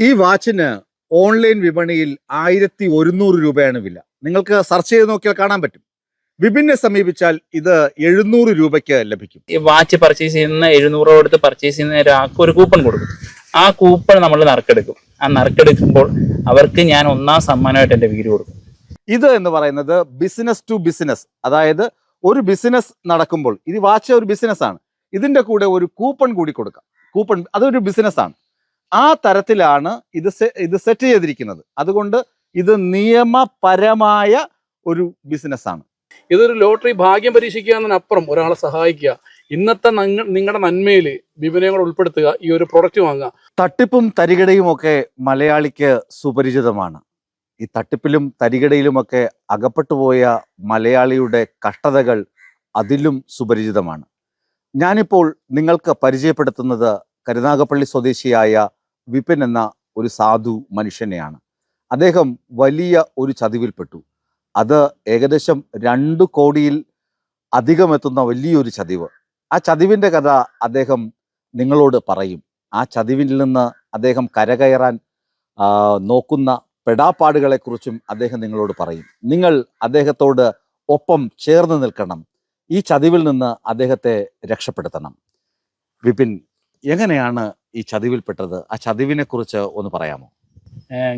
ഈ വാച്ചിന് ഓൺലൈൻ വിപണിയിൽ ആയിരത്തി ഒരുന്നൂറ് രൂപയാണ് വില. നിങ്ങൾക്ക് സെർച്ച് ചെയ്ത് നോക്കിയാൽ കാണാൻ പറ്റും. വിപിനെ സമീപിച്ചാൽ ഇത് എഴുന്നൂറ് രൂപയ്ക്ക് ലഭിക്കും. ഈ വാച്ച് പർച്ചേസ് ചെയ്യുന്ന എഴുന്നൂറ് കൊടുത്ത് പർച്ചേസ് ചെയ്യുന്ന ഒരാൾക്ക് ഒരു കൂപ്പൺ കൊടുക്കും. ആ കൂപ്പൺ നമ്മൾ നറുക്കെടുക്കും. ആ നറുക്കെടുക്കുമ്പോൾ അവർക്ക് ഞാൻ ഒന്നാം സമ്മാനമായിട്ട് എന്റെ വീട് കൊടുക്കും. ഇത് എന്ന് പറയുന്നത് ബിസിനസ് ടു ബിസിനസ് അതായത് ഒരു ബിസിനസ് നടക്കുമ്പോൾ ഇത് വാച്ച് ഒരു ബിസിനസ് ആണ്. ഇതിന്റെ കൂടെ ഒരു കൂപ്പൺ കൂടി കൊടുക്കാം. കൂപ്പൺ അതൊരു ബിസിനസ് ആണ്. ആ തരത്തിലാണ് ഇത് ഇത് സെറ്റ് ചെയ്തിരിക്കുന്നത്. അതുകൊണ്ട് ഇത് നിയമപരമായ ഒരു ബിസിനസ്സാണ് ഇതൊരു ലോട്ടറി ഭാഗ്യം പരീക്ഷിക്കുക എന്നതിനപ്പുറം ഒരാളെ സഹായിക്കുക. ഇന്നത്തെ നിങ്ങളുടെ നന്മയിൽ വിപണയങ്ങൾ ഉൾപ്പെടുത്തുക ഈ ഒരു പ്രൊഡക്റ്റ് വാങ്ങുക. തട്ടിപ്പും തരികിടയും ഒക്കെ മലയാളിക്ക് സുപരിചിതമാണ്. ഈ തട്ടിപ്പിലും തരികിടയിലുമൊക്കെ അകപ്പെട്ടുപോയ മലയാളിയുടെ കഷ്ടതകൾ അതിലും സുപരിചിതമാണ്. ഞാനിപ്പോൾ നിങ്ങൾക്ക് പരിചയപ്പെടുത്തുന്നത് കരുനാഗപ്പള്ളി സ്വദേശിയായ വിപിൻ എന്ന ഒരു സാധു മനുഷ്യനെയാണ്. അദ്ദേഹം വലിയ ഒരു ചതിവിൽപ്പെട്ടു. അത് ഏകദേശം രണ്ട് കോടിയിൽ അധികം എത്തുന്ന വലിയൊരു ചതിവ്. ആ ചതിവിന്റെ കഥ അദ്ദേഹം നിങ്ങളോട് പറയും. ആ ചതിവിൽ നിന്ന് അദ്ദേഹം കരകയറാൻ നോക്കുന്ന നോക്കുന്ന പെടാപ്പാടുകളെക്കുറിച്ചും അദ്ദേഹം നിങ്ങളോട് പറയും. നിങ്ങൾ അദ്ദേഹത്തോട് ഒപ്പം ചേർന്ന് നിൽക്കണം. ഈ ചതിവിൽ നിന്ന് അദ്ദേഹത്തെ രക്ഷപ്പെടുത്തണം. വിപിൻ എങ്ങനെയാണ് ഈ ചതിവിൽപ്പെട്ടത്. ആ ചതിവിനെ കുറിച്ച് ഒന്ന് പറയാമോ?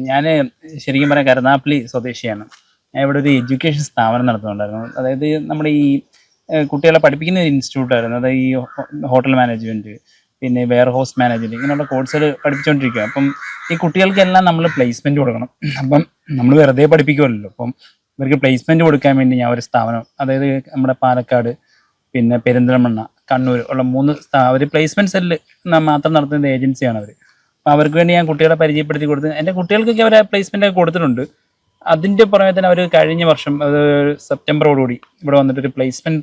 ഞാൻ ശരിക്കും പറയാം കരുനാപ്പള്ളി സ്വദേശിയാണ്. ഞാൻ ഇവിടെ ഒരു എഡ്യൂക്കേഷൻ സ്ഥാപനം നടത്തുന്നുണ്ടായിരുന്നു. അതായത് നമ്മുടെ ഈ കുട്ടികളെ പഠിപ്പിക്കുന്ന ഒരു ഇൻസ്റ്റിറ്റ്യൂട്ട് ആയിരുന്നു അതായത് ഈ ഹോട്ടൽ മാനേജ്മെന്റ് പിന്നെ വെയർ ഹൗസ് മാനേജ്മെന്റ് ഇങ്ങനെയുള്ള കോഴ്സുകൾ പഠിപ്പിച്ചുകൊണ്ടിരിക്കുക അപ്പം ഈ കുട്ടികൾക്കെല്ലാം നമ്മൾ പ്ലേസ്മെന്റ് കൊടുക്കണം. അപ്പം നമ്മൾ വെറുതെ പഠിപ്പിക്കുമല്ലോ അപ്പം ഇവർക്ക് പ്ലേസ്മെന്റ് കൊടുക്കാൻ വേണ്ടി ഞാൻ ഒരു സ്ഥാപനം അതായത് നമ്മുടെ പാലക്കാട് പിന്നെ പെരിന്തൽമണ്ണ കണ്ണൂർ ഉള്ള മൂന്ന് അവർ പ്ലേസ്മെന്റ് സെല്ല് മാത്രം നടത്തുന്ന ഏജൻസിയാണ് അവർ അപ്പോൾ അവർക്ക് വേണ്ടി ഞാൻ കുട്ടികളെ പരിചയപ്പെടുത്തി കൊടുത്ത് എന്റെ കുട്ടികൾക്കൊക്കെ അവർ പ്ലേസ്മെന്റ് ഒക്കെ കൊടുത്തിട്ടുണ്ട്. അതിന്റെ പുറമെ തന്നെ അവർ കഴിഞ്ഞ വർഷം അത് സെപ്റ്റംബറോടുകൂടി ഇവിടെ വന്നിട്ട് ഒരു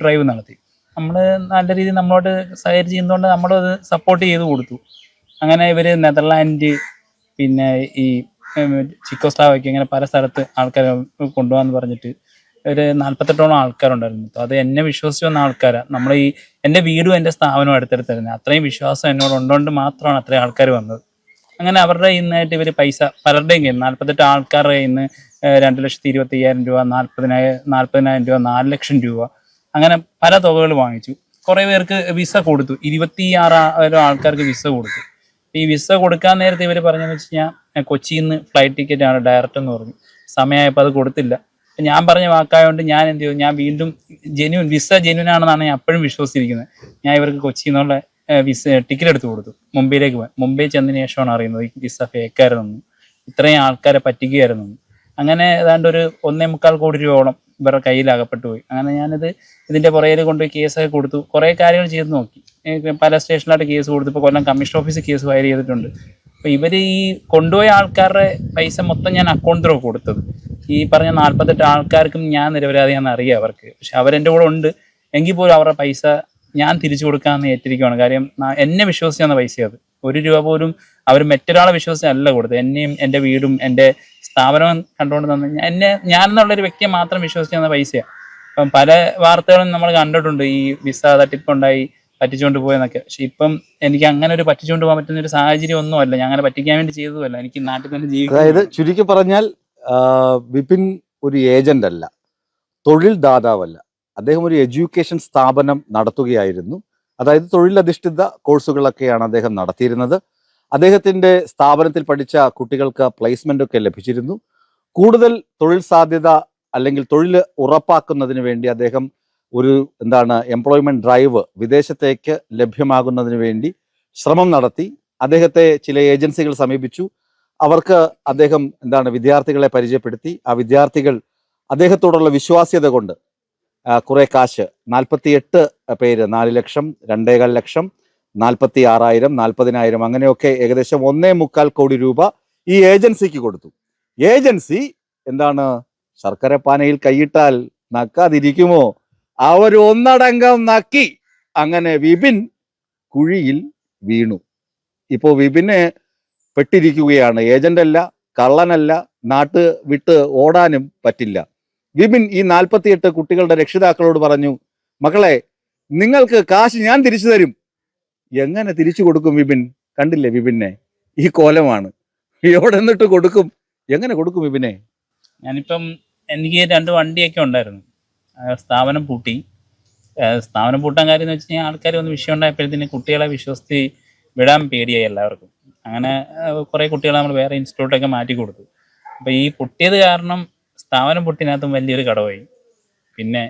ഡ്രൈവ് നടത്തി. നമ്മൾ നല്ല രീതിയിൽ നമ്മളോട് സഹകരിച്ച് ചെയ്യുന്നതുകൊണ്ട് നമ്മളത് സപ്പോർട്ട് ചെയ്ത് കൊടുത്തു. അങ്ങനെ ഇവർ നെതർലാൻഡ് പിന്നെ ഈ ചിക്കോസ്ലാവയ്ക്ക് ഇങ്ങനെ പല സ്ഥലത്ത് ആൾക്കാരെ കൊണ്ടുപോകാന്ന് പറഞ്ഞിട്ട് ഒരു നാല്പത്തെട്ടോളം ആൾക്കാരുണ്ടായിരുന്നു. അത് എന്നെ വിശ്വസിച്ച് വന്ന ആൾക്കാരാണ് നമ്മൾ ഈ എന്റെ വീടും എന്റെ സ്ഥാപനവും അടുത്തടുത്തായിരുന്നു അത്രയും വിശ്വാസം എന്നോട് ഉണ്ടോണ്ട് മാത്രമാണ് അത്രയും ആൾക്കാർ വന്നത്. അങ്ങനെ അവരുടെ ഇന്നായിട്ട് ഇവർ പൈസ പലരുടെയും കയ്യിൽ നാൽപ്പത്തെട്ട് ആൾക്കാരുടെ കയ്യിൽ നിന്ന് രണ്ട് ലക്ഷത്തി ഇരുപത്തി അയ്യായിരം രൂപ നാല്പതിനായിരം നാല്പതിനായിരം രൂപ നാല് ലക്ഷം രൂപ. അങ്ങനെ പല തുകകൾ വാങ്ങിച്ചു. കുറെ പേർക്ക് വിസ കൊടുത്തു. ഇരുപത്തി ആറായിരം ആൾക്കാർക്ക് വിസ കൊടുത്തു. ഈ വിസ കൊടുക്കാൻ നേരത്തെ ഇവർ പറഞ്ഞെന്ന് വെച്ച് കഴിഞ്ഞാൽ കൊച്ചിയിൽ നിന്ന് ഫ്ലൈറ്റ് ടിക്കറ്റ് ആണ് ഡയറക്റ്റ് എന്ന് പറഞ്ഞു. സമയമായപ്പോൾ അത് കൊടുത്തില്ല. ഞാൻ പറഞ്ഞ വാക്കായതുകൊണ്ട് ഞാൻ എന്ത് ചെയ്തു? ഞാൻ വീണ്ടും ജെന്യൂൻ വിസ ജെന്യൂൻ ആണെന്നാണ് ഞാൻ അപ്പോഴും വിശ്വസിച്ചിരിക്കുന്നത്. ഞാൻ ഇവർക്ക് കൊച്ചിയിൽ നിന്നുള്ള വിസ ടിക്കറ്റ് എടുത്തു കൊടുത്തു. മുംബൈയിലേക്ക് പോകാൻ മുംബൈ ചെന്നതിന് ശേഷമാണ് അറിയുന്നത് ഈ വിസ ഫേക്കായിരുന്നു ഇത്രയും ആൾക്കാരെ പറ്റിക്കുകയായിരുന്നു അങ്ങനെ ഏതാണ്ട് ഒരു ഒന്നേ മുക്കാൽ കോടി രൂപയോളം ഇവരുടെ കയ്യിൽ അകപ്പെട്ടു പോയി. അങ്ങനെ ഞാനിത് ഇതിന്റെ പുറകിൽ കൊണ്ടുപോയി കേസൊക്കെ കൊടുത്തു. കുറേ കാര്യങ്ങൾ ചെയ്ത് നോക്കി. പല സ്റ്റേഷനിലായിട്ട് കേസ് കൊടുത്തു. ഇപ്പോൾ കൊല്ലം കമ്മീഷൻ ഓഫീസിൽ കേസ് ഫയൽ ചെയ്തിട്ടുണ്ട്. അപ്പോൾ ഇവർ ഈ കൊണ്ടുപോയ ആൾക്കാരുടെ പൈസ മൊത്തം ഞാൻ അക്കൗണ്ടിലോ കൊടുത്തത്. ഈ പറഞ്ഞ നാൽപ്പത്തെട്ട് ആൾക്കാർക്കും ഞാൻ നിരപരാധിയാണെന്ന് അറിയാം അവർക്ക്. പക്ഷെ അവരെന്റെ കൂടെ ഉണ്ട്. എങ്കിൽ പോലും അവരുടെ പൈസ ഞാൻ തിരിച്ചു കൊടുക്കാമെന്ന് ഏറ്റിരിക്കുകയാണ് കാര്യം എന്നെ വിശ്വസിച്ചാണ് പൈസ അത്. ഒരു രൂപ പോലും അവർ മറ്റൊരാളെ വിശ്വസിച്ചല്ല കൊടുത്തത്. എന്നെയും എന്റെ വീടും എന്റെ സ്ഥാപനവും കണ്ടുകൊണ്ട് തന്നെ എന്നെ ഞാൻ എന്നുള്ളൊരു വ്യക്തിയെ മാത്രം വിശ്വസിച്ച് തന്ന പൈസയാണ് അപ്പം പല വാർത്തകളും നമ്മൾ കണ്ടിട്ടുണ്ട്. ഈ വിസ തട്ടിപ്പുണ്ടായി പറ്റിച്ചുകൊണ്ട് പോയെന്നൊക്കെ. പക്ഷെ ഇപ്പം എനിക്ക് അങ്ങനെ ഒരു പറ്റിച്ചുകൊണ്ട് പോകാൻ പറ്റുന്ന ഒരു സാഹചര്യം ഒന്നുമല്ല. ഞാൻ അങ്ങനെ പറ്റിക്കാൻ വേണ്ടി ചെയ്തതല്ല എനിക്ക് നാട്ടിൽ തന്നെ അതായത് ജീവിക്കാൻ ചുരുക്കി പറഞ്ഞാൽ വിപിൻ ഒരു ഏജന്റ് അല്ല. തൊഴിൽ ദാതാവല്ല. അദ്ദേഹം ഒരു എഡ്യൂക്കേഷൻ സ്ഥാപനം നടത്തുകയായിരുന്നു. അതായത് തൊഴിലധിഷ്ഠിത കോഴ്സുകളൊക്കെയാണ് അദ്ദേഹം നടത്തിയിരുന്നത്. അദ്ദേഹത്തിന്റെ സ്ഥാപനത്തിൽ പഠിച്ച കുട്ടികൾക്ക് പ്ലേസ്മെന്റ് ഒക്കെ ലഭിച്ചിരുന്നു. കൂടുതൽ തൊഴിൽ സാധ്യത അല്ലെങ്കിൽ തൊഴിൽ ഉറപ്പാക്കുന്നതിന് വേണ്ടി അദ്ദേഹം ഒരു എന്താണ് എംപ്ലോയ്മെന്റ് ഡ്രൈവ് വിദേശത്തേക്ക് ലഭ്യമാകുന്നതിന് വേണ്ടി ശ്രമം നടത്തി. അദ്ദേഹത്തെ ചില ഏജൻസികൾ സമീപിച്ചു. അവർക്ക് അദ്ദേഹം എന്താണ് വിദ്യാർത്ഥികളെ പരിചയപ്പെടുത്തി. ആ വിദ്യാർത്ഥികൾ അദ്ദേഹത്തോടുള്ള വിശ്വാസ്യത കൊണ്ട് കുറേ കാശ്. നാൽപ്പത്തി എട്ട് പേര് നാല് ലക്ഷം രണ്ടേകാൽ ലക്ഷം നാൽപ്പത്തി ആറായിരം നാൽപ്പതിനായിരം അങ്ങനെയൊക്കെ ഏകദേശം ഒന്നേ മുക്കാൽ കോടി രൂപ ഈ ഏജൻസിക്ക് കൊടുത്തു. ഏജൻസി എന്താണ്? ശർക്കര പാനയിൽ കൈയിട്ടാൽ നക്കാതിരിക്കുമോ? അവർ ഒന്നടങ്കം നക്കി. അങ്ങനെ വിപിൻ കുഴിയിൽ വീണു. ഇപ്പോ വിപിന് പെട്ടിരിക്കുകയാണ്. ഏജന്റല്ല കള്ളനല്ല നാട്ട് വിട്ട് ഓടാനും പറ്റില്ല. വിപിൻ ഈ നാൽപ്പത്തിയെട്ട് കുട്ടികളുടെ രക്ഷിതാക്കളോട് പറഞ്ഞു മക്കളെ നിങ്ങൾക്ക് കാശ് ഞാൻ തിരിച്ചു തരും. എങ്ങനെ തിരിച്ചു കൊടുക്കും വിപിൻ? കണ്ടില്ലേ വിപിനെ ഈ കോലമാണ്. എവിടെ നിന്നിട്ട് കൊടുക്കും? എങ്ങനെ കൊടുക്കും വിപിനെ? ഞാനിപ്പം എനിക്ക് രണ്ട് വണ്ടിയൊക്കെ ഉണ്ടായിരുന്നു. സ്ഥാപനം പൂട്ടി. സ്ഥാപനം പൂട്ടാൻ കാര്യം എന്ന് വെച്ച് കഴിഞ്ഞാൽ ആൾക്കാർ ഒന്ന് വിഷയം ഉണ്ടായപ്പോഴത്തേന് കുട്ടികളെ വിശ്വസിച്ച് വിടാൻ പേടിയായി എല്ലാവർക്കും. അങ്ങനെ കുറേ കുട്ടികളെ നമ്മൾ വേറെ ഇൻസ്റ്റിറ്റ്യൂട്ടൊക്കെ മാറ്റി കൊടുത്തു. അപ്പോൾ ഈ പൊട്ടിയത് കാരണം സ്ഥാപനം പൊട്ടിനകത്തും വലിയൊരു കടവായി. പിന്നെ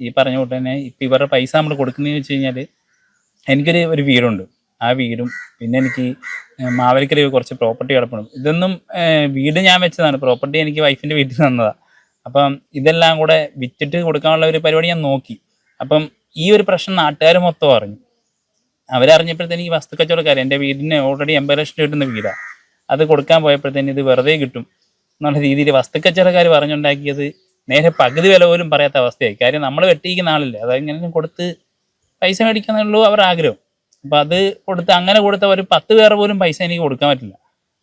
ഈ പറഞ്ഞ കൂട്ടി തന്നെ ഇപ്പം ഇവരുടെ പൈസ നമ്മൾ കൊടുക്കുന്നതെന്ന് വെച്ച് കഴിഞ്ഞാൽ എനിക്കൊരു ഒരു വീടുണ്ട്. ആ വീടും പിന്നെ എനിക്ക് മാവേലിക്കര കുറച്ച് പ്രോപ്പർട്ടി കിടപ്പുണ്ട്. ഇതൊന്നും വീട് ഞാൻ വെച്ചതാണ്. പ്രോപ്പർട്ടി എനിക്ക് വൈഫിന്റെ വീട്ടിൽ തന്നതാണ് അപ്പം ഇതെല്ലാം കൂടെ വിറ്റിട്ട് കൊടുക്കാനുള്ള ഒരു പരിപാടി ഞാൻ നോക്കി. അപ്പം ഈ ഒരു പ്രശ്നം നാട്ടുകാർ മൊത്തം അറിഞ്ഞു. അവരറിഞ്ഞപ്പോഴത്തേന് ഈ വസ്തു കച്ചവടക്കാരൻ എന്റെ വീടിന് ഓൾറെഡി എൺപത് ലക്ഷം കിട്ടുന്ന വീടാണ് അത് കൊടുക്കാൻ പോയപ്പോഴത്തേന് ഇത് വെറുതെ കിട്ടും. എന്നുള്ള രീതിയിൽ വസ്തു കച്ചവടക്കാർ പറഞ്ഞുണ്ടാക്കിയത് നേരെ പകുതി വില പോലും പറയാത്ത അവസ്ഥയായി. കാര്യം നമ്മൾ വെട്ടിയിരിക്കുന്ന ആളില്ലേ അത് എങ്ങനെയും കൊടുത്ത് പൈസ മേടിക്കാന്നുള്ളൂ അവർ ആഗ്രഹം. അപ്പം അത് കൊടുത്ത് അങ്ങനെ കൊടുത്ത ഒരു പത്ത് പേർ പോലും പൈസ എനിക്ക് കൊടുക്കാൻ പറ്റില്ല.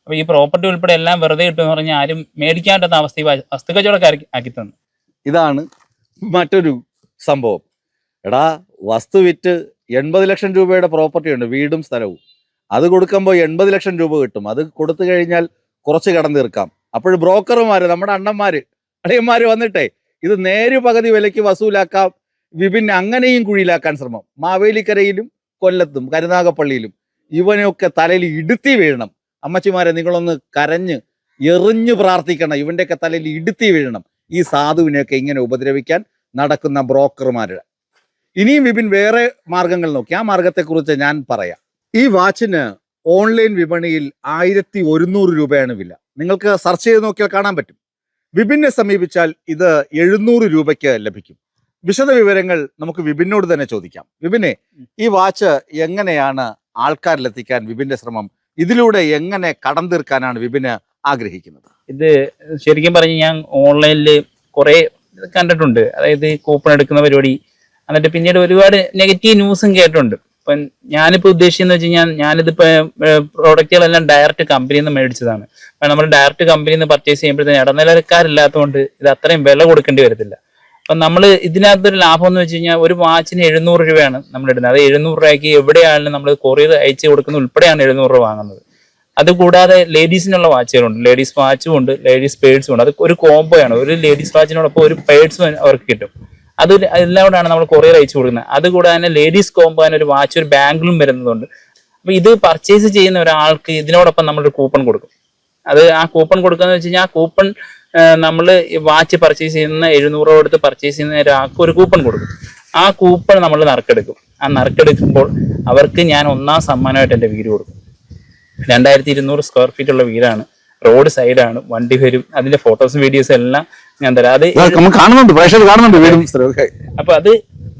അപ്പോൾ ഈ പ്രോപ്പർട്ടി ഉൾപ്പെടെ എല്ലാം വെറുതെ കിട്ടുമെന്ന് പറഞ്ഞാൽ ആരും മേടിക്കാൻ പറ്റാത്ത അവസ്ഥ വസ്തു കച്ചവടക്കാർ ആക്കി തന്നു. ഇതാണ് മറ്റൊരു സംഭവം. എടാ വസ്തു വിറ്റ് എൺപത് ലക്ഷം രൂപയുടെ പ്രോപ്പർട്ടി ഉണ്ട് വീടും സ്ഥലവും. അത് കൊടുക്കുമ്പോൾ എൺപത് ലക്ഷം രൂപ കിട്ടും. അത് കൊടുത്തു കഴിഞ്ഞാൽ കുറച്ച് കടം തീർക്കാം. അപ്പോൾ ബ്രോക്കർമാർ നമ്മുടെ അണ്ണന്മാര് അടിയന്മാർ വന്നിട്ടേ ഇത് നേര് പകുതി വിലയ്ക്ക് വസൂലാക്കാം. വിപിൻ അങ്ങനെയും കുഴിയിലാക്കാൻ ശ്രമം. മാവേലിക്കരയിലും കൊല്ലത്തും കരുനാഗപ്പള്ളിയിലും ഇവനെയൊക്കെ തലയിൽ ഇടുത്തി വീഴണം. അമ്മച്ചിമാരെ നിങ്ങളൊന്ന് കരഞ്ഞ് എറിഞ്ഞു പ്രാർത്ഥിക്കണം. ഇവന്റെയൊക്കെ തലയിൽ ഇടുത്തി വീഴണം. ഈ സാധുവിനെയൊക്കെ ഇങ്ങനെ ഉപദ്രവിക്കാൻ നടക്കുന്ന ബ്രോക്കർമാരുടെ ഇനിയും വിപിൻ വേറെ മാർഗങ്ങൾ നോക്കി. ആ മാർഗത്തെക്കുറിച്ച് ഞാൻ പറയാം. ഈ വാച്ചിന് ഓൺലൈൻ വിപണിയിൽ ആയിരത്തി ഒരുന്നൂറ് രൂപയാണ് വില. നിങ്ങൾക്ക് സെർച്ച് ചെയ്ത് നോക്കിയാൽ കാണാൻ പറ്റും. വിപിനെ സമീപിച്ചാൽ ഇത് എഴുന്നൂറ് രൂപയ്ക്ക് ലഭിക്കും. വിശദ വിവരങ്ങൾ നമുക്ക് വിപിനോട് തന്നെ ചോദിക്കാം. വിപിനെ ഈ വാച്ച് എങ്ങനെയാണ് ആൾക്കാരിലെത്തിക്കാൻ വിപിന്റെ ശ്രമം? ഇതിലൂടെ എങ്ങനെ കടം തീർക്കാനാണ് വിപിന് ആഗ്രഹിക്കുന്നത്? ഇത് ശരിക്കും പറഞ്ഞു ഞാൻ ഓൺലൈനിൽ കുറേ കണ്ടിട്ടുണ്ട്. അതായത് കൂപ്പൺ എടുക്കുന്ന പരിപാടി എന്നിട്ട് പിന്നീട് ഒരുപാട് നെഗറ്റീവ് ന്യൂസും കേട്ടിട്ടുണ്ട്. ഇപ്പം ഞാനിപ്പോൾ ഉദ്ദേശിച്ചെന്ന് വെച്ച് കഴിഞ്ഞാൽ ഞാനിതിപ്പോൾ പ്രോഡക്റ്റുകളെല്ലാം ഡയറക്റ്റ് കമ്പനിയിൽ നിന്ന് മേടിച്ചതാണ്. നമ്മൾ ഡയറക്റ്റ് കമ്പനിയിൽ നിന്ന് പർച്ചേസ് ചെയ്യുമ്പോഴത്തേന് ഇടനിലക്കാരില്ലാത്തതുകൊണ്ട് ഇത് അത്രയും വില കൊടുക്കേണ്ടി വരത്തില്ല. അപ്പം നമ്മൾ ഇതിനകത്ത് ഒരു ലാഭം എന്ന് വെച്ച് കഴിഞ്ഞാൽ ഒരു വാച്ചിന് എഴുന്നൂറ് രൂപയാണ് നമ്മൾ ഇടുന്നത്. അത് എഴുന്നൂറ് രൂപയ്ക്ക് എവിടെയാണെങ്കിലും നമ്മൾ കൊറിയർ അയച്ച് കൊടുക്കുന്ന ഉൾപ്പെടെയാണ് എഴുന്നൂറ് രൂപ വാങ്ങുന്നത്. അതുകൂടാതെ ലേഡീസിനുള്ള വാച്ചുകളുണ്ട്. ലേഡീസ് വാച്ചും ഉണ്ട് ലേഡീസ് പേഴ്സും ഉണ്ട്. അത് ഒരു കോംബോ ആണ്. ഒരു ലേഡീസ് വാച്ചിനോടൊപ്പം ഒരു പേഴ്സും അവർക്ക് കിട്ടും. അത് എല്ലാം കൂടെയാണ് നമ്മൾ കൊറിയർ അയച്ചു കൊടുക്കുന്നത്. അതുകൂടെ തന്നെ ലേഡീസ് കോംബോ ഒരു വാച്ച് ഒരു ബാങ്കിലും വരുന്നതുണ്ട്. അപ്പൊ ഇത് പർച്ചേസ് ചെയ്യുന്ന ഒരാൾക്ക് ഇതിനോടൊപ്പം നമ്മളൊരു കൂപ്പൺ കൊടുക്കും. അത് ആ കൂപ്പൺ കൊടുക്കുക വെച്ച് കഴിഞ്ഞാൽ ആ കൂപ്പൺ നമ്മൾ വാച്ച് പർച്ചേസ് ചെയ്യുന്ന എഴുന്നൂറ് രൂപ എടുത്ത് പർച്ചേസ് ചെയ്യുന്ന ഒരാൾക്ക് ഒരു കൂപ്പൺ കൊടുക്കും. ആ കൂപ്പൺ നമ്മൾ നറുക്കെടുക്കും. ആ നറുക്കെടുക്കുമ്പോൾ അവർക്ക് ഞാൻ ഒന്നാം സമ്മാനമായിട്ട് എന്റെ വീട് കൊടുക്കും. രണ്ടായിരത്തി ഇരുന്നൂറ് സ്ക്വയർ ഫീറ്റ് ഉള്ള വീടാണ്. റോഡ് സൈഡാണ് വണ്ടി വരും അതിന്റെ ഫോട്ടോസും വീഡിയോസും എല്ലാം ഞാൻ തരാം. അത് നമ്മൾ കാണുന്നുണ്ട് പ്രേക്ഷകർ കാണുന്നുണ്ട് വീടും. സ്ഥലമൊക്കെ അപ്പൊ അത്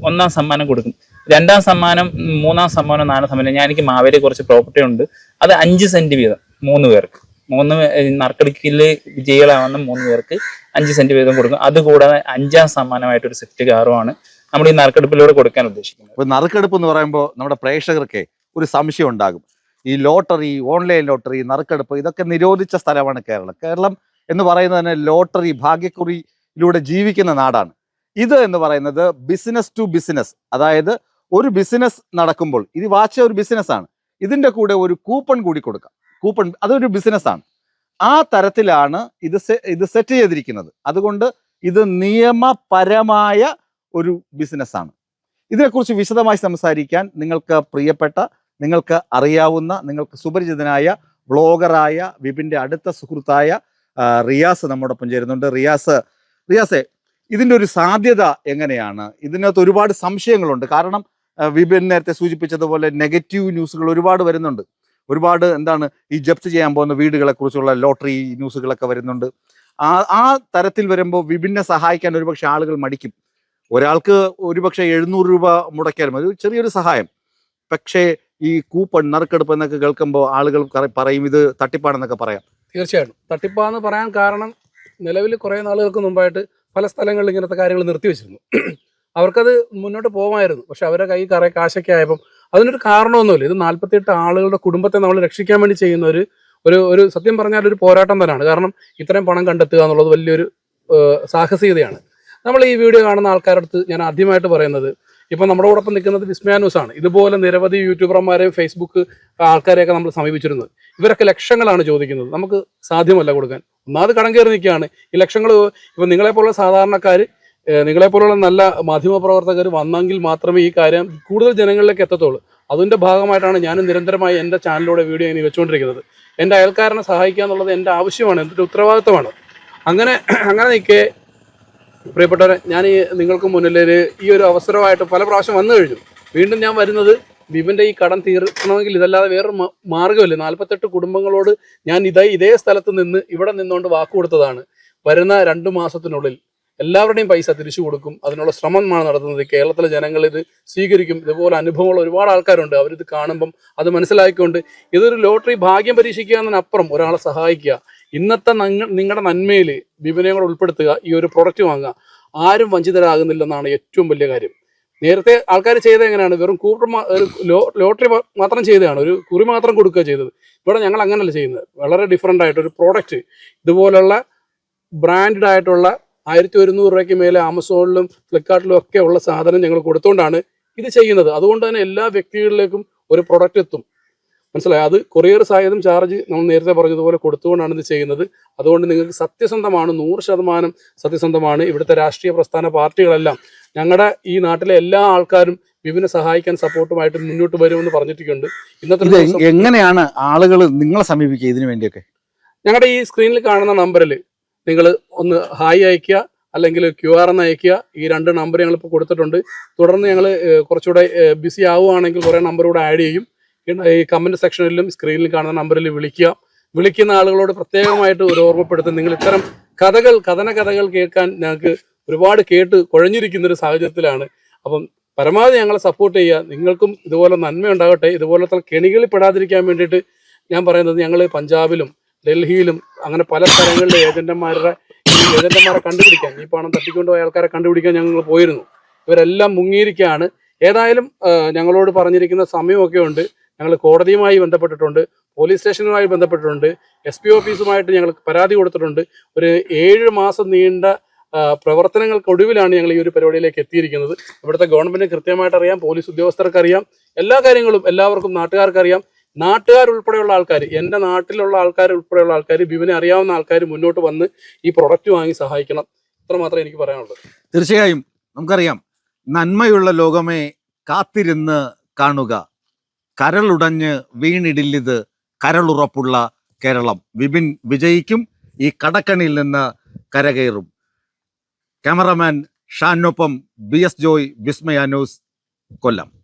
ഒന്നാം സമ്മാനം കൊടുക്കും. രണ്ടാം സമ്മാനം മൂന്നാം സമ്മാനം നാലാം സമ്മാനം. ഞാൻ എനിക്ക് മാവേലി കുറച്ച് പ്രോപ്പർട്ടി ഉണ്ട്. അത് അഞ്ച് സെന്റ് വീതം മൂന്ന് പേർക്ക്. മൂന്ന് നറുക്കെടുക്കിൽ വിജയികളാവുന്ന മൂന്ന് പേർക്ക് അഞ്ച് സെന്റ് വീതം കൊടുക്കും. അതുകൂടാതെ അഞ്ചാം സമ്മാനമായിട്ട് ഒരു സെറ്റ് കാറുമാണ് നമ്മൾ ഈ നറുക്കെടുപ്പിലൂടെ കൊടുക്കാൻ ഉദ്ദേശിക്കുന്നത്. നറുക്കെടുപ്പ് എന്ന് പറയുമ്പോൾ നമ്മുടെ പ്രേക്ഷകർക്ക് ഒരു സംശയം ഉണ്ടാകും. ഈ ലോട്ടറി ഓൺലൈൻ ലോട്ടറി നറുക്കെടുപ്പ് ഇതൊക്കെ നിരോധിച്ച സ്ഥലമാണ് കേരളം. കേരളം എന്ന് പറയുന്നത് തന്നെ ലോട്ടറി ഭാഗ്യക്കുറിയിലൂടെ ജീവിക്കുന്ന നാടാണ്. ഇത് എന്ന് പറയുന്നത് ബിസിനസ് ടു ബിസിനസ് അതായത് ഒരു ബിസിനസ് നടക്കുമ്പോൾ ഇത് വാച്ച ഒരു ബിസിനസ് ആണ്. ഇതിന്റെ കൂടെ ഒരു കൂപ്പൺ കൂടി കൊടുക്കാം. കൂപ്പൺ അതൊരു ബിസിനസ് ആണ്. ആ തരത്തിലാണ് ഇത് ഇത് സെറ്റ് ചെയ്തിരിക്കുന്നത്. അതുകൊണ്ട് ഇത് നിയമപരമായ ഒരു ബിസിനസ് ആണ്. ഇതിനെക്കുറിച്ച് വിശദമായി സംസാരിക്കാൻ നിങ്ങൾക്ക് പ്രിയപ്പെട്ട നിങ്ങൾക്ക് അറിയാവുന്ന നിങ്ങൾക്ക് സുപരിചിതനായ ബ്ലോഗറായ വിപിന്റെ അടുത്ത സുഹൃത്തായ റിയാസ് നമ്മോടൊപ്പം ചേരുന്നുണ്ട്. റിയാസ് റിയാസെ ഇതിന്റെ ഒരു സാധ്യത എങ്ങനെയാണ്? ഇതിനകത്ത് ഒരുപാട് സംശയങ്ങളുണ്ട്. കാരണം വിപിൻ നേരത്തെ സൂചിപ്പിച്ചതുപോലെ നെഗറ്റീവ് ന്യൂസുകൾ ഒരുപാട് വരുന്നുണ്ട്. ഒരുപാട് എന്താണ് ഈ ജപ്തി ചെയ്യാൻ പോകുന്ന വീടുകളെക്കുറിച്ചുള്ള ലോട്ടറി ന്യൂസുകളൊക്കെ വരുന്നുണ്ട്. ആ ആ തരത്തിൽ വരുമ്പോൾ വിഭിന്നെ സഹായിക്കാൻ ഒരുപക്ഷെ ആളുകൾ മടിക്കും. ഒരാൾക്ക് ഒരുപക്ഷെ എഴുന്നൂറ് രൂപ മുടക്കിയാലും മതി ചെറിയൊരു സഹായം. പക്ഷേ ഈ കൂപ്പൺ നറുക്കെടുപ്പ് എന്നൊക്കെ കേൾക്കുമ്പോൾ ആളുകൾ പറയും ഇത് തട്ടിപ്പാണെന്നൊക്കെ പറയാം. തീർച്ചയായിട്ടും. തട്ടിപ്പാന്ന് പറയാൻ കാരണം നിലവിൽ കുറേ നാളുകൾക്ക് മുമ്പായിട്ട് പല സ്ഥലങ്ങളിൽ ഇങ്ങനത്തെ കാര്യങ്ങൾ നിർത്തിവെച്ചിരുന്നു. അവർക്കത് മുന്നോട്ട് പോകുമായിരുന്നു പക്ഷെ അവരുടെ കൈ കറേ കാശൊക്കെ ആയപ്പം അതിനൊരു കാരണമൊന്നുമില്ല. ഇത് നാൽപ്പത്തിയെട്ട് ആളുകളുടെ കുടുംബത്തെ നമ്മൾ രക്ഷിക്കാൻ വേണ്ടി ചെയ്യുന്ന ഒരു ഒരു ഒരു സത്യം പറഞ്ഞാൽ ഒരു പോരാട്ടം തന്നെയാണ്. കാരണം ഇത്രയും പണം കണ്ടെത്തുക എന്നുള്ളത് വലിയൊരു സാഹസികതയാണ്. നമ്മൾ ഈ വീഡിയോ കാണുന്ന ആൾക്കാരുടെ അടുത്ത് ഞാൻ ആദ്യമായിട്ട് പറയുന്നത് ഇപ്പൊ നമ്മുടെ കൂടൊപ്പം നിൽക്കുന്നത് വിസ്മയ ന്യൂസ് ആണ്. ഇതുപോലെ നിരവധി യൂട്യൂബർമാരെയും ഫേസ്ബുക്ക് ആൾക്കാരെയൊക്കെ നമ്മൾ സമീപിച്ചിരുന്നത് ഇവരൊക്കെ ലക്ഷങ്ങളാണ് ചോദിക്കുന്നത്. നമുക്ക് സാധ്യമല്ല കൊടുക്കാൻ. ഒന്നാമത് കടം കയറി നിൽക്കുകയാണ്. ഈ ലക്ഷങ്ങൾ ഇപ്പം നിങ്ങളെപ്പോലുള്ള സാധാരണക്കാർ നിങ്ങളെപ്പോലുള്ള നല്ല മാധ്യമപ്രവർത്തകർ വന്നെങ്കിൽ മാത്രമേ ഈ കാര്യം കൂടുതൽ ജനങ്ങളിലേക്ക് എത്തത്തുള്ളൂ. അതിന്റെ ഭാഗമായിട്ടാണ് ഞാൻ നിരന്തരമായി എന്റെ ചാനലിലൂടെ വീഡിയോ ഇനി വെച്ചുകൊണ്ടിരിക്കുന്നത്. എന്റെ അയൽക്കാരനെ സഹായിക്കുക എന്നുള്ളത് എന്റെ ആവശ്യമാണ് എന്റെ ഉത്തരവാദിത്തമാണ് അങ്ങനെ അങ്ങനെ നിൽക്കെ പ്രിയപ്പെട്ടവരെ ഞാൻ ഈ നിങ്ങൾക്ക് മുന്നിൽ ഈ ഒരു അവസരമായിട്ട് പല പ്രാവശ്യം വന്നു കഴിഞ്ഞു. വീണ്ടും ഞാൻ വരുന്നത് ബിബിന്റെ ഈ കടം തീർക്കണമെങ്കിൽ ഇതല്ലാതെ വേറൊരു മാർഗമില്ല നാൽപ്പത്തെട്ട് കുടുംബങ്ങളോട് ഞാൻ ഇതായി ഇതേ സ്ഥലത്ത് നിന്ന് ഇവിടെ നിന്നുകൊണ്ട് വാക്ക് കൊടുത്തതാണ്. വരുന്ന രണ്ട് മാസത്തിനുള്ളിൽ എല്ലാവരുടെയും പൈസ തിരിച്ചു കൊടുക്കും. അതിനുള്ള ശ്രമമാണ് നടത്തുന്നത്. കേരളത്തിലെ ജനങ്ങൾ ഇത് സ്വീകരിക്കും. ഇതുപോലെ അനുഭവങ്ങൾ ഒരുപാട് ആൾക്കാരുണ്ട്. അവരിത് കാണുമ്പം അത് മനസ്സിലാക്കിക്കൊണ്ട് ഇതൊരു ലോട്ടറി ഭാഗ്യം പരീക്ഷിക്കുക എന്നതിനപ്പുറം ഒരാളെ സഹായിക്കുക. ഇന്നത്തെ നിങ്ങളുടെ നന്മയിൽ കൂടെ ഉൾപ്പെടുത്തുക ഈ ഒരു പ്രൊഡക്റ്റ് വാങ്ങുക ആരും വഞ്ചിതരാകുന്നില്ലെന്നാണ് ഏറ്റവും വലിയ കാര്യം. നേരത്തെ ആൾക്കാർ ചെയ്തത് എങ്ങനെയാണ്? വെറും ഒരു ലോട്ടറി മാത്രം ചെയ്തതാണ്. ഒരു കുറി മാത്രം കൊടുക്കുക ചെയ്തത്. ഇവിടെ ഞങ്ങൾ അങ്ങനല്ല ചെയ്യുന്നത്. വളരെ ഡിഫറെന്റ് ആയിട്ട് ഒരു പ്രോഡക്റ്റ് ഇതുപോലുള്ള ബ്രാൻഡഡ് ആയിട്ടുള്ള ആയിരത്തി ഒരുന്നൂറ് രൂപയ്ക്ക് മേലെ ആമസോണിലും ഫ്ലിപ്കാർട്ടിലും ഒക്കെ ഉള്ള സാധനം ഞങ്ങൾ കൊടുത്തുകൊണ്ടാണ് ഇത് ചെയ്യുന്നത്. അതുകൊണ്ട് തന്നെ എല്ലാ വ്യക്തികളിലേക്കും ഒരു പ്രൊഡക്റ്റ് എത്തും. മനസ്സിലായി? അത് കൊറിയർ സായതും ചാർജ് നമ്മൾ നേരത്തെ പറഞ്ഞതുപോലെ കൊടുത്തുകൊണ്ടാണ് ഇത് ചെയ്യുന്നത്. അതുകൊണ്ട് നിങ്ങൾക്ക് സത്യസന്ധമാണ് നൂറ് ശതമാനം സത്യസന്ധമാണ് ഇവിടുത്തെ രാഷ്ട്രീയ പ്രസ്ഥാന പാർട്ടികളെല്ലാം. ഞങ്ങളുടെ ഈ നാട്ടിലെ എല്ലാ ആൾക്കാരും വിപിനെ സഹായിക്കാൻ സപ്പോർട്ടുമായിട്ട് മുന്നോട്ട് വരുമെന്ന് പറഞ്ഞിട്ടുണ്ട് ഇന്നത്തെ എങ്ങനെയാണ് ആളുകൾ നിങ്ങളെ സമീപിക്കുക ഇതിനു വേണ്ടിയൊക്കെ? ഞങ്ങളുടെ ഈ സ്ക്രീനിൽ കാണുന്ന നമ്പറിൽ നിങ്ങൾ ഒന്ന് ഹായ് അയക്കുക അല്ലെങ്കിൽ ക്യു ആർ എന്ന് അയക്കുക ഈ രണ്ട് നമ്പർ ഞങ്ങൾ ഇപ്പോൾ കൊടുത്തിട്ടുണ്ട്. തുടർന്ന് ഞങ്ങൾ കുറച്ചുകൂടെ ബിസി ആവുകയാണെങ്കിൽ കുറേ നമ്പർ കൂടെ ആഡ് ചെയ്യും. ഈ- കമന്റ് സെക്ഷനിലും സ്ക്രീനിൽ കാണുന്ന നമ്പറിൽ വിളിക്കുക. വിളിക്കുന്ന ആളുകളോട് പ്രത്യേകമായിട്ട് ഒരു ഓർമ്മപ്പെടുത്തും. നിങ്ങൾ ഇത്തരം കഥകൾ കഥന കഥകൾ കേൾക്കാൻ ഞങ്ങൾക്ക് ഒരുപാട് കേട്ട് കുഴഞ്ഞിരിക്കുന്ന ഒരു സാഹചര്യത്തിലാണ്. അപ്പം പരമാവധി ഞങ്ങളെ സപ്പോർട്ട് ചെയ്യുക. നിങ്ങൾക്കും ഇതുപോലെ നന്മ ഉണ്ടാകട്ടെ. ഇതുപോലത്തെ കെണികളിൽ പെടാതിരിക്കാൻ വേണ്ടിയിട്ട് ഞാൻ പറയുന്നത് ഞങ്ങൾ പഞ്ചാബിലും ഡൽഹിയിലും അങ്ങനെ പല സ്ഥലങ്ങളിലെ ഏജന്റന്മാരുടെ ഏജന്റന്മാരെ കണ്ടുപിടിക്കാൻ ഈ പണം തട്ടിക്കൊണ്ട് പോയ ആൾക്കാരെ കണ്ടുപിടിക്കാൻ ഞങ്ങൾ പോയിരുന്നു. ഇവരെല്ലാം മുങ്ങിയിരിക്കുകയാണ്. ഏതായാലും ഞങ്ങളോട് പറഞ്ഞിരിക്കുന്ന സമയമൊക്കെ ഉണ്ട്. ഞങ്ങൾ കോടതിയുമായി ബന്ധപ്പെട്ടിട്ടുണ്ട് പോലീസ് സ്റ്റേഷനുമായി ബന്ധപ്പെട്ടിട്ടുണ്ട് എസ് പി ഓഫീസുമായിട്ട് ഞങ്ങൾ പരാതി കൊടുത്തിട്ടുണ്ട്. ഒരു ഏഴ് മാസം നീണ്ട പ്രവർത്തനങ്ങൾക്കൊടുവിലാണ് ഞങ്ങൾ ഈ ഒരു പരിപാടിയിലേക്ക് എത്തിയിരിക്കുന്നത്. ഇവിടുത്തെ ഗവൺമെന്റിന് കൃത്യമായിട്ട് അറിയാം പോലീസ് ഉദ്യോഗസ്ഥർക്ക് അറിയാം എല്ലാ കാര്യങ്ങളും എല്ലാവർക്കും നാട്ടുകാർക്ക് അറിയാം. നാട്ടുകാർ ഉൾപ്പെടെയുള്ള ആൾക്കാർ എന്റെ നാട്ടിലുള്ള ആൾക്കാർ ഉൾപ്പെടെയുള്ള ആൾക്കാർ ബിബിനെ അറിയാവുന്ന ആൾക്കാർ മുന്നോട്ട് വന്ന് ഈ പ്രൊഡക്റ്റ് വാങ്ങി സഹായിക്കണം. ഇത്ര മാത്രമേ എനിക്ക് പറയാനുള്ളൂ. തീർച്ചയായും നമുക്കറിയാം നന്മയുള്ള ലോകമേ കാത്തിരുന്ന് കാണുക. കരളുടഞ്ഞ് വീണിടില്ലിത് കരളുറപ്പുള്ള കേരളം. വിപിൻ വിജയിക്കും ഈ കടക്കണിയിൽ നിന്ന് കരകയറും. ക്യാമറമാൻ ഷാനൊപ്പം ബി എസ് ജോയ് വിസ്മയ കൊല്ലം.